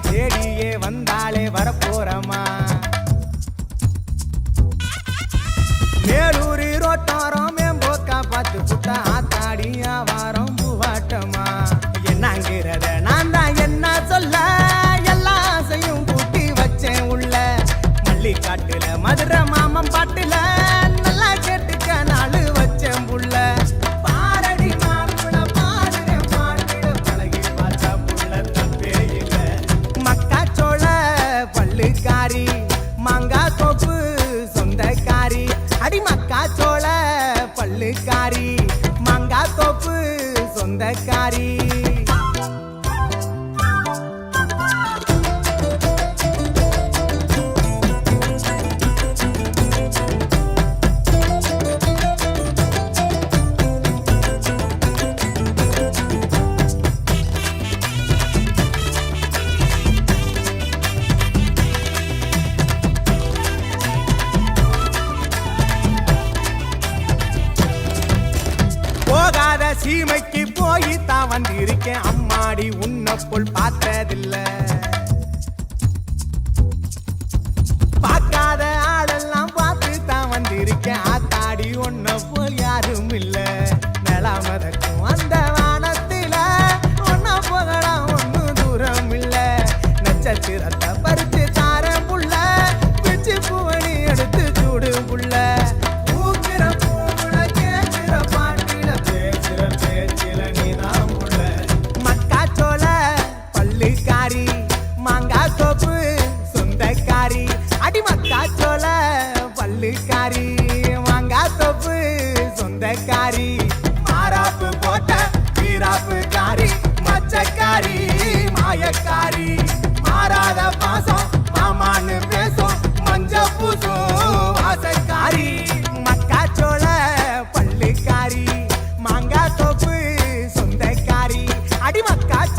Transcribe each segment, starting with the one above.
தேடியே வந்தாலே வரப்போறமா?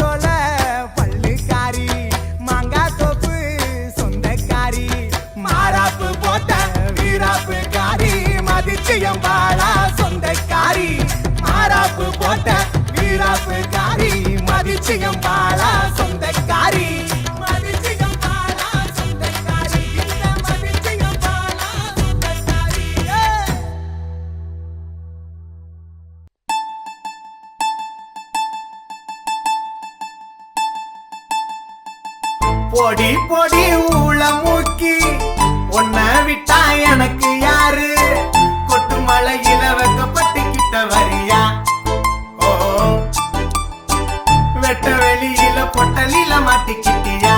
போல பள்ளுக்காரி மாங்காய் தோப்பு சொந்தக்காரி. மாறாப்பு போட்ட வீராப்பு காரி மதிச்சியம் பாழா சொந்தக்காரி. மாறாப்பு போட்ட வீராப்பு காரி மதிச்சியம் சொந்த வெட்ட வெளியில பொட்டலில மாட்டிக்கிட்டியா?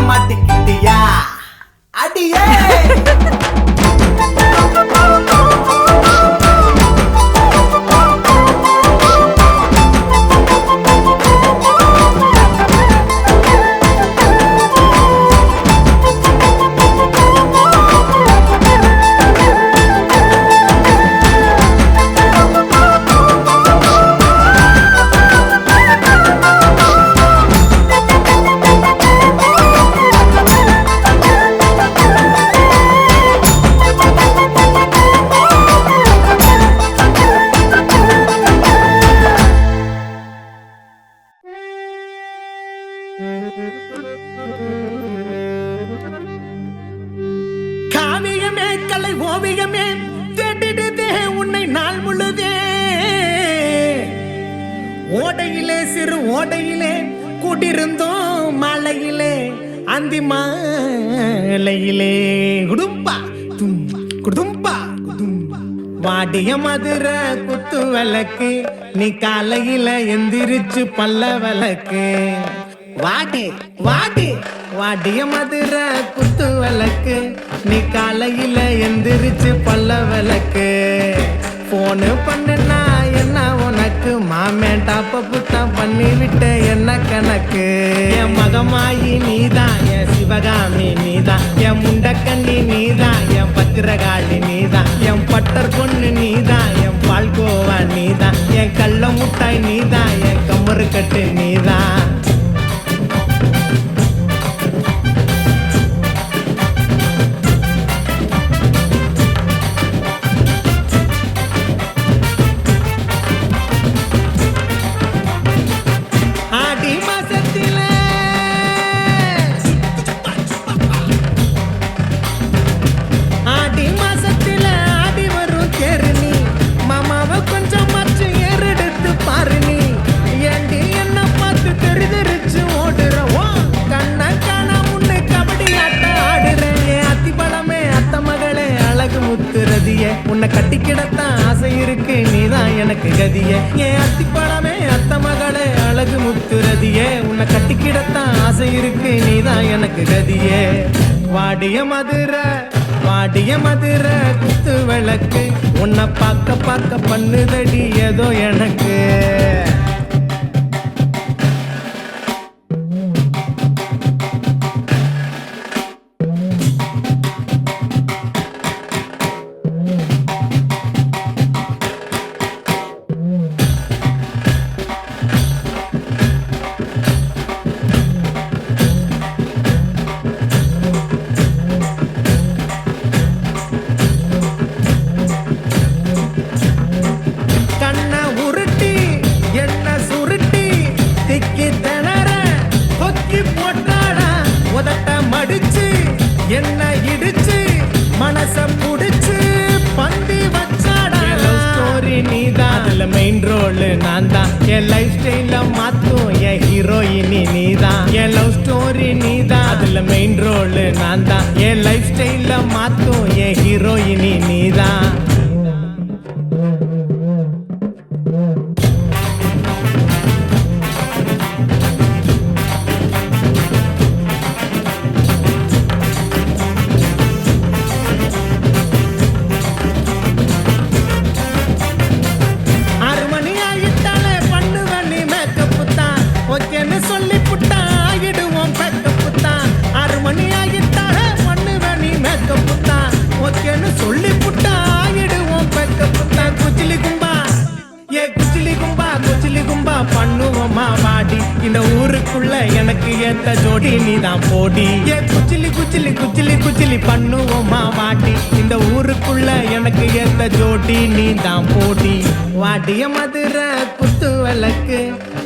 மாட்டிக்கிட்டியா? அடியே! காவியமே கலை ஓவியமே தேடிடுதே உன்னை நாள் முழுதே. ஓடையிலே சிறு ஓடையிலே கூட்டிருந்தோம் மலையிலே அந்தி மாலையிலே குடும்பா தும் குடும்பா. வாடிய மதுர குத்து விளக்கு நீ காலையில எந்திரிச்சு பல்ல விளக்கு. வாடி வாடி. வாடிய மதுரை குத்து விளக்கு. நீ காலையில எந்திரிச்சு பல்ல விளக்கு. போனு பண்ணுனா என்ன உனக்கு? மாமேன் டாப்ப புத்தம் பண்ணி விட்ட என்ன கணக்கு? என் மகமாயி நீதான் என் சிவகாமி நீதான். என் முண்டக்கண்ணி நீதான் என் பத்திரகாளி நீதான். என் பட்டர் பொண்ணு நீதான் என் பால்கோவா நீதான். என் கள்ள முட்டாய் நீதான் என் கம்மரு கட்டு நீ எனக்கு கதியே. வாடிய மதுரை வாடிய மதுரை குத்து விளக்கு. உன்னை பார்க்க பார்க்க பண்ணுதடி ஏதோ எனக்கு.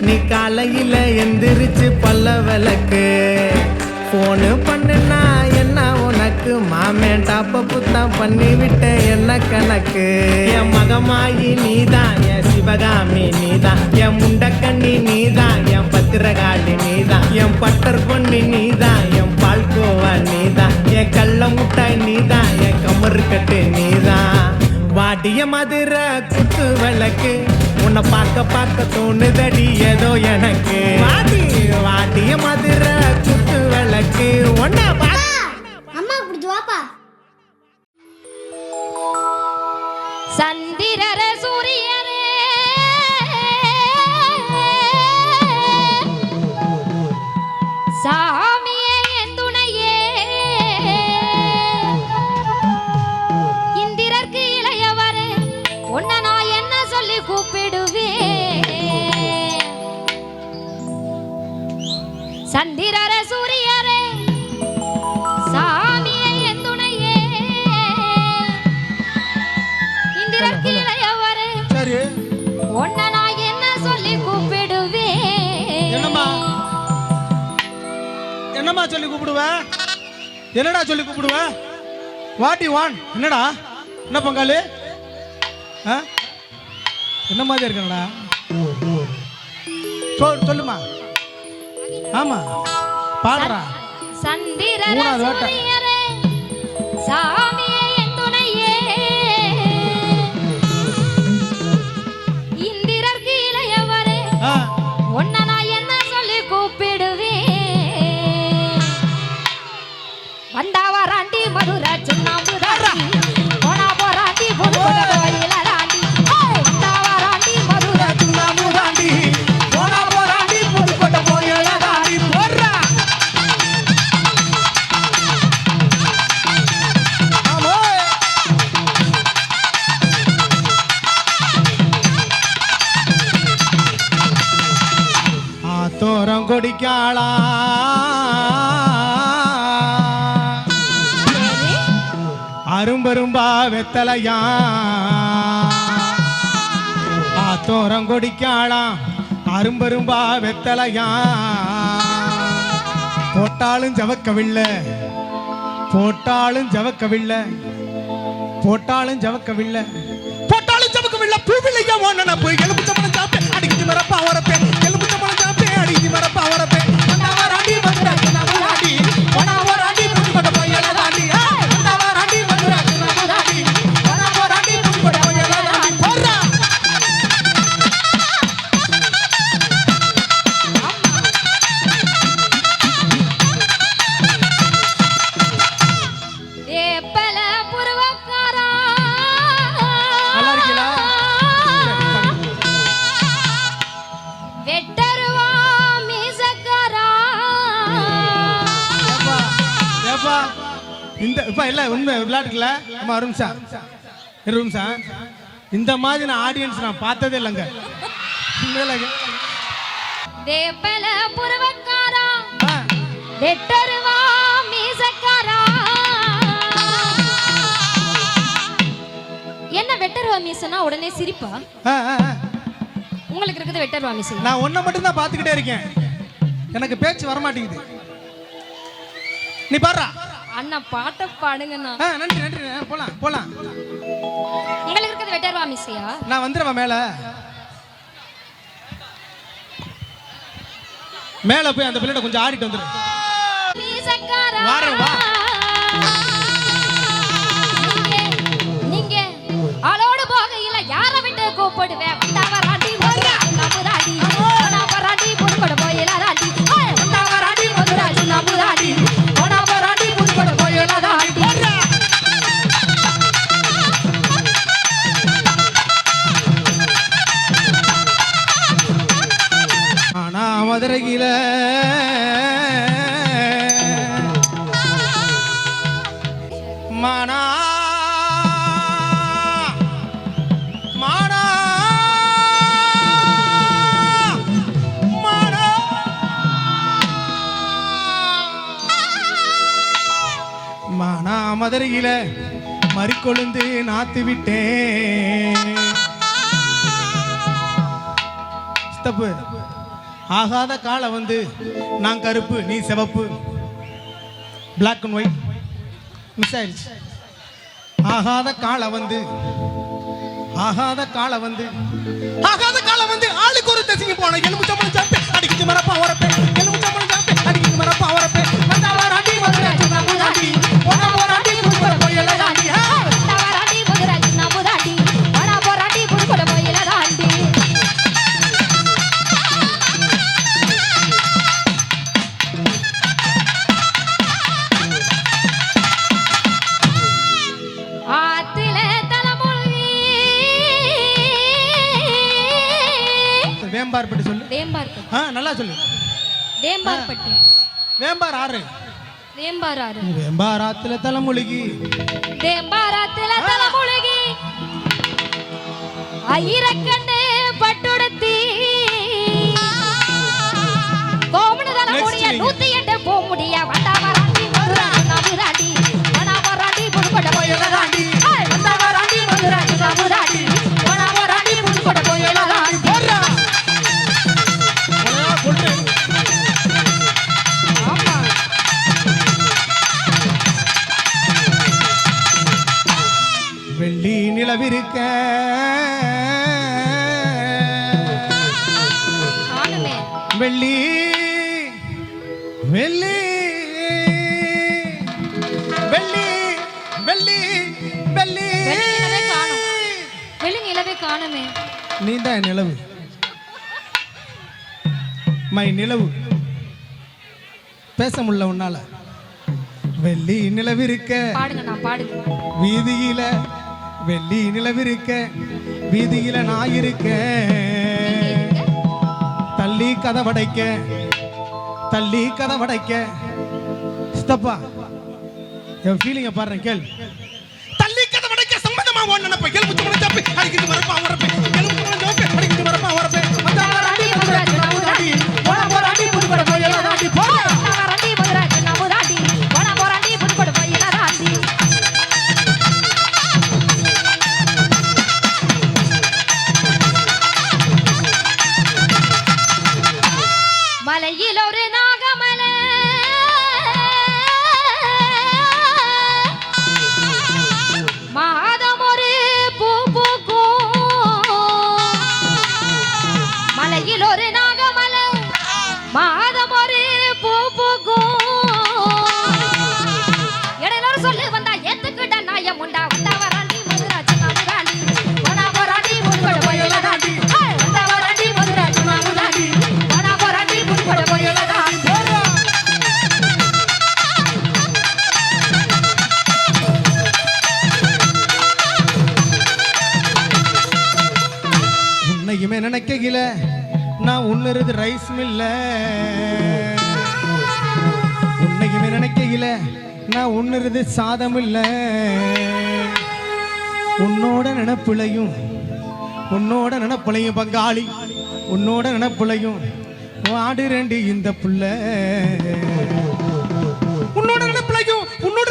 நீ காலையில எந்திரிச்சு பல்ல விளக்கு போனு பண்ணுனா என்ன உனக்கு? மாமேன் டாப்ப புத்தம் பண்ணி விட்ட என்ன கணக்கு? என் மகமாயி நீதான் என் சிவகாமி நீதான். என் முண்டக்கண்ணி நீதான் என் பத்திரகாளி நீதான். என் பட்டர் பொண்ணு நீதான் என் பால்கோவா நீதான். என் கள்ள முட்டாய் நீதான் என் கமரு கட்டு நீதான். வாடிய மதுரை குத்து விளக்கு. உன்னை பார்க்க பார்க்க தோணுதடி ஏதோ எனக்கு. வாடி வாடிய மதுரை குத்து விளக்கு உன்னை வாட்டி வான் என்னடா? என்ன பங்காளி? என்ன மாதிரி இருக்கனடா? சொல் சொல்லுமா. ஆமா. பாடுறா. சந்திரர கொடிக்காளா அரும்பரும்பா வெத்தலையா? ஆத்தோரம் கொடிக்காளா? அரும்பரும்பா வெத்தலையா? போட்டாலும் ஜவக்கவில்லை. போட்டாலும் ஜவக்கவில்லை. போட்டாலும் ஜவக்கவில்லை. போட்டாலும் ஜவக்கவில்லை. பூவிலையா ஒன்னு போய் எலும்பு சம்பளம் சாப்பே அடிக்கிட்டு மரப்பா வரப்பேன் அடிக்கிட்டு அம்மா ஒரு நிமிஷம். நிமிஷம். இந்த மாதிரி நான் ஆடியன்ஸ் நான் பார்த்ததே இல்லைங்க. உண்மையிலங்க. வேப்பல புருவக்காரா வெட்டருவா மீசக்காரா? என்ன வெட்டருவா மீசனா உடனே சிரிப்பா. உங்களுக்கு இருக்குது வெட்டருவா மீசை. நான் ஒன்றை மட்டும் தான் பார்த்துக்கிட்டே இருக்கேன். எனக்கு பேச்சு வரமாட்டேங்குது. நீ பாடுறா. அண்ணா பாட்டை பாடுங்கண்ணா. நன்றி நன்றி. போலாம் போலாம். உங்களுக்கு இருக்குது வெட்டருவா மீசையா நான் வந்துடுவேன் மேல. மேல போய் அந்த பிள்ளைகிட்ட கொஞ்சம் ஆடிட்டு வந்துடு வாரேன், வா. நீங்க- நீங்க. ஆளோடு போகையில யார விட்டு கூப்பிடுவேன்? மதுரையில மறிக்கொழுந்து நாத்து விட்டேன் தப்பு ஆகாத காலம் வந்து நான் கருப்பு நீ சிவப்பு. பிளாக் அண்ட் ஒயிட் மிஸ் ஆயிடுச்சு. ஆகாத காலம் வந்து ஆகாத காலம் வந்து ஆகாத காலம் வந்து ஆளுக்கு ஒரு தசிங்க போன எலும்பு சாப்பிட்டு அடிக்கிட்டு மரப்பா வரப்பே எலும்பு சாப்பிட்டு அடிக்கிட்டு மரப்பா வரப்பே நல்லா சொல்லு. வேம்பார்பட்டி. வேம்பார் ஆறு. வேம்பார் ஆறு. வேம்பார் ஆத்துல தலைமுழுகி. வேம்பாரத்துல தலைமுழுகி. ஐரக்கண்ணு வெள்ளி. வெள்ளி நிலவே காணோம். நீ தான் நிலவு. மை நிலவு. பேச முடியல உன்னால. வெள்ளி நிலவு இருக்க வீதியில வெள்ளி நிலவு இருக்க வீதியில நான் இருக்க. தள்ளி கதவடைக்க. தள்ளி கதவடைக்க. சித்தப்பா என் ஃபீலிங்க பாடுறேன் கேள். தள்ளி கதவடைக்க சம்மதமா ஓன் நினைப்ப. எலும்பு துணை சாப்பி அடிக்கிட்டு வரப்பா வரப்பேன் எலும்பு துணை சாப்பி அடிக்கிட்டு வரப்பா வரப்பேன் உன்னை நினைக்கல நான் உன்னுறது ரைஸ் மில்ல உன்னைக்குமே நினைக்கல நான் உன்னுறது சாதம் இல்ல. உன்னோட நினப்பிழையும் உன்னோட நினப்பிழையும் பங்காளி உன்னோட நினப்பிழையும் ஆடு ரெண்டு இந்த புள்ள. உன்னோட நினப்பிழையும் உன்னோட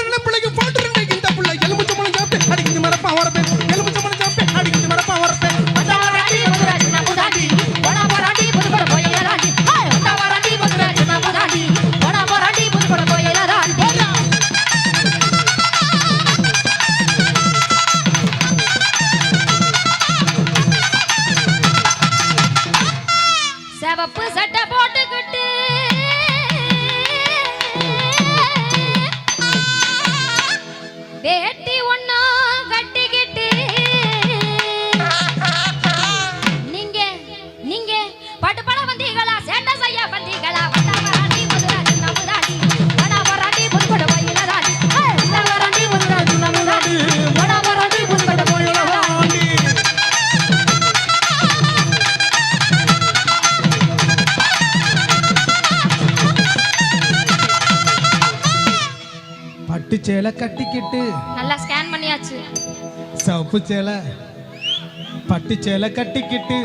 பட்டு சேலை கட்டிக்கிட்டு. நல்லா ஸ்கேன் பண்ணியாச்சு. சவுப்பு சேலை பட்டு சேலை கட்டிக்கிட்டு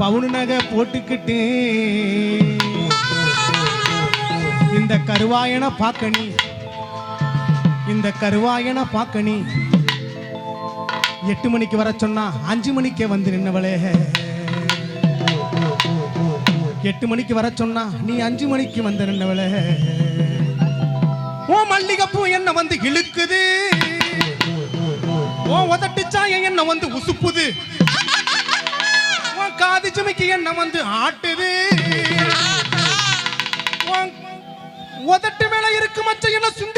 பவுனு நகை போட்டுக்கிட்டு. இந்த கருவாயனை பார்க்க நீ இந்த கருவாயனை பார்க்க நீ. எட்டு மணிக்கு வர சொன்னா அஞ்சு மணிக்கே வந்து நின்னவளே. எட்டு மணிக்கு வர சொன்னா நீ அஞ்சு மணிக்கு வந்து நின்னவளே. ஓ மல்லிகைப்பூ என்ன வந்து இழுக்குது? ஓ உதட்டு சாயம் என்ன வந்து உசுப்புது? உன் காது சுமைக்கு என்ன வந்து ஆட்டுது? உதட்டு மேல இருக்கு மச்ச என்ன சுண்டி